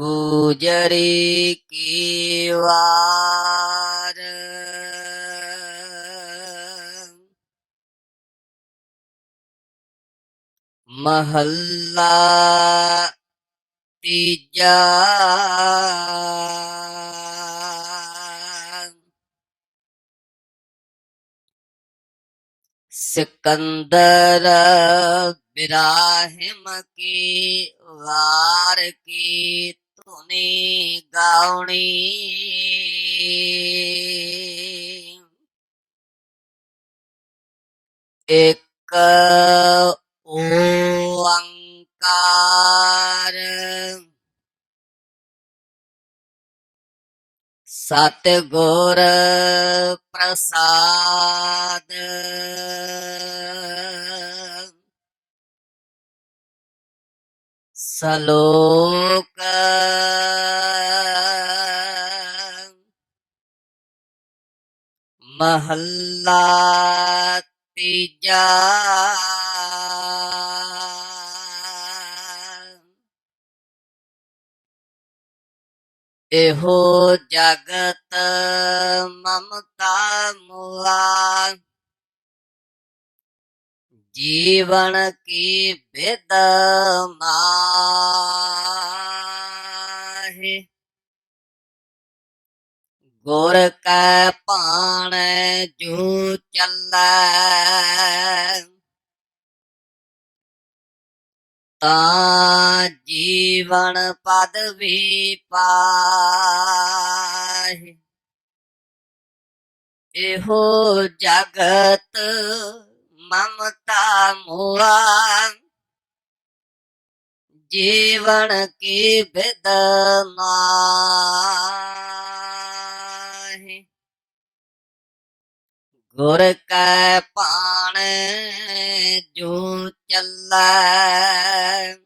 ਗੁਜਰੀ ਕੀ ਵਾਰ? ਮਹੱਲਾ ਤੀਜਾ ਸਿਕੰਦਰ ਬਿਰਾਹਿਮ ਕੀ ਵਾਰ ਕੀ ਧੁਨੀ ਗਾਉਣੀ। ਇੱਕ ਓੰਕਾਰ। ਸਤ ਗੁਰ ਪ੍ਰਸਾਦ। ਸਲੋਕ ਮਹੱਲਾ ਤੀਜਾ ਇਹੋ ਜਗਤ ਮਮਤਾ ਮੁਆ ਜੀਵਨ ਕੀ ਵਿਦ ਮਾਹੇ? ਗੁਰ ਕੈ ਭਾਣ ਜੋ ਚੱਲੈ। ਤਾਂ ਜੀਵਨ ਪਦ ਵੀ ਪਾਹੇ। ਇਹੋ ਜਗਤ ਮਮਤਾ ਮੁਆ ਜੀਵਨ ਕੀ ਵਿਦ ਮਾਹੀ। ਗੁਰ ਕੈ ਪਾਣ ਜੋ ਚੱਲੈ,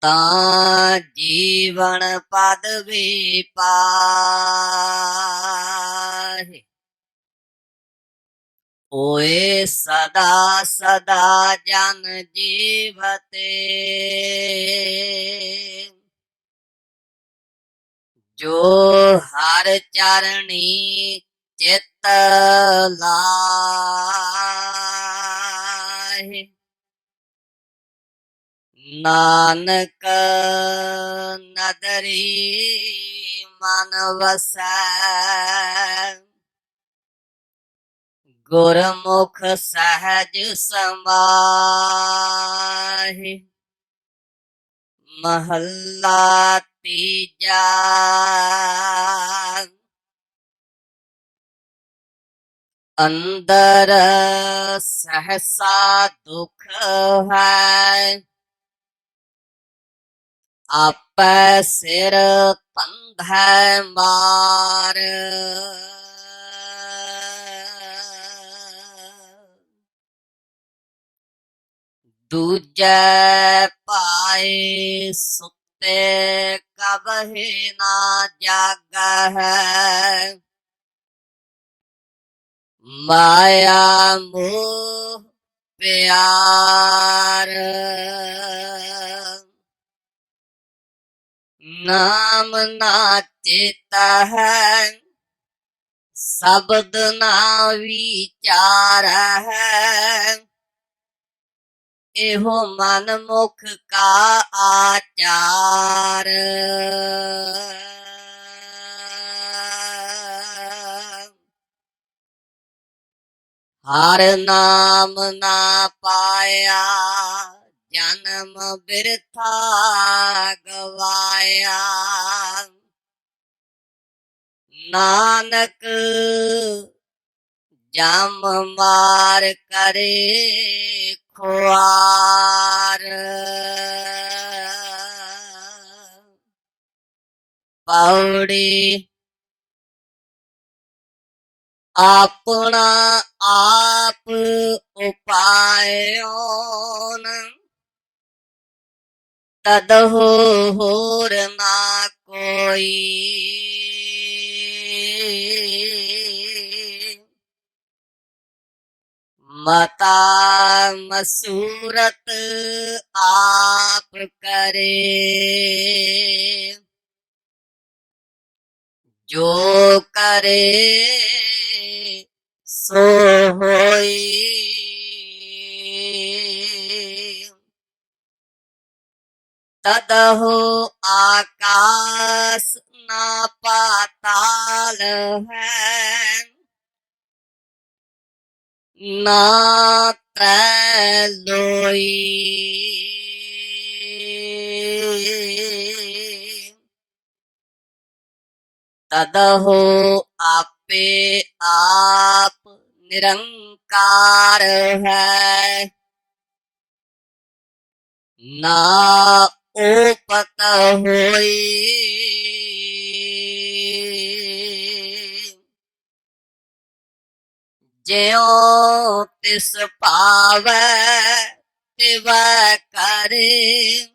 ਤਾਂ ਜੀਵਨ ਪਦ ਵੀ ਪਾਹੇ। ਓਏ ਸਦਾ ਸਦਾ ਜਨ ਜੀਵਤੇ। ਜੋ ਹਰ ਚਰਣੀ ਚਿਤ ਲਾਹੇ। ਨਾਨਕ ਨਦਰੀ ਮਨ ਵਸੈ। ਗੁਰਮੁਖ ਸਹਜ ਸਮਾਹਿ। ਮਹੱਲਾ ਤੀਜਾ। ਅੰਦਰ ਸਹਸਾ ਦੁਖ ਹੈ। ਆਪੈ ਸਿਰ ਪੰਧੈ ਮਾਰ। ਦੂਜੈ ਪਾਏ ਸੁਤੇ ਕਬਹਿ ਨਾ ਜਾਗਹਿ। ਮਾਇਆ ਮੋਹ ਪਿਆਰ ਨਾਮ ਨਾ ਚੇਤਾ ਹੈ ਸ਼ਬਦ ਨਾ ਵਿਚਾਰ ਹੈ ਇਹੋ ਮਨ ਮੁਖ ਕਾ ਆਚਾਰ। ਹਰ ਨਾਮ ਨਾ ਪਾਇਆ, ਜਨਮ ਬਿਰਥਾ ਗਵਾਇਆ। ਨਾਨਕ ਜਮ ਮਾਰ ਕਰੇ ਖੁਆਰ ਪੌੜੀ ਆਪਣਾ ਆਪ ਉਪਾਇਓਨ ਤਦ ਹੋਰ ਨਾ ਕੋਈ ਮਤਾ ਮਸੂਰਤ ਆਪ ਕਰੇ ਜੋ ਕਰੇ ਸੋ ਹੋਈ ਤਦਹੁ ਆਕਾਸ ਨਾ ਪਾਤਾਲ ਹੈ ਨਾ ਤ੍ਰੈ ਲੋਈ। ਤਦਹੁ ਆਪੇ ਆਪ ਨਿਰੰਕਾਰ ਹੈ। ਨਾ ਉਪਤ ਹੋਈ। ਜਿਉ ਤਿਸ ਭਾਵੈ ਤਿਵ ਕਰੇ।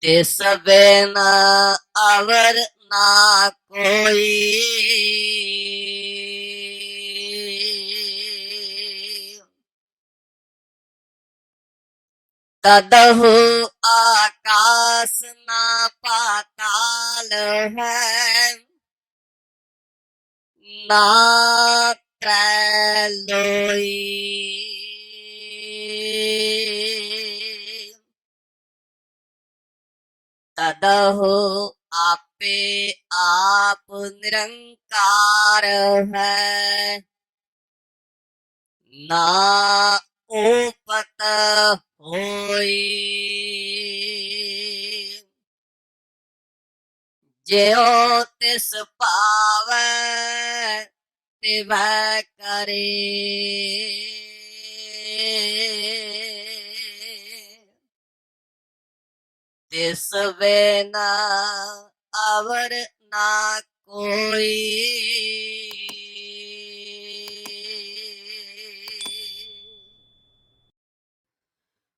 ਤਿਸ ਬਿਨ ਅਵਰ ਨਾ ਕੋਈ। ਤਦਹੁ ਆਕਾਸ ਨਾ ਪਾਤਾਲ ਹੈ। ਨਾ ਤ੍ਰੈ ਲੋਈ ਤਦਹੁ ਆਪੇ ਆਪ ਨਿਰੰਕਾਰ ਹੈ। ਨਾ ਉਪਤ ਹੋਈ। ਜਿਉ ਤਿਸ ਭਾਵੈ ਤਿਵ ਕਰੇ। ਤਿਸ ਬਿਨ ਅਵਰ ਨਾ ਕੋਈ।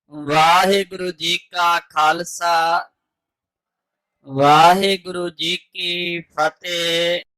ਵਾਹਿਗੁਰੂ ਜੀ ਕਾ ਖਾਲਸਾ। ਵਾਹਿਗੁਰੂ ਜੀ ਕੀ ਫਤਿਹ।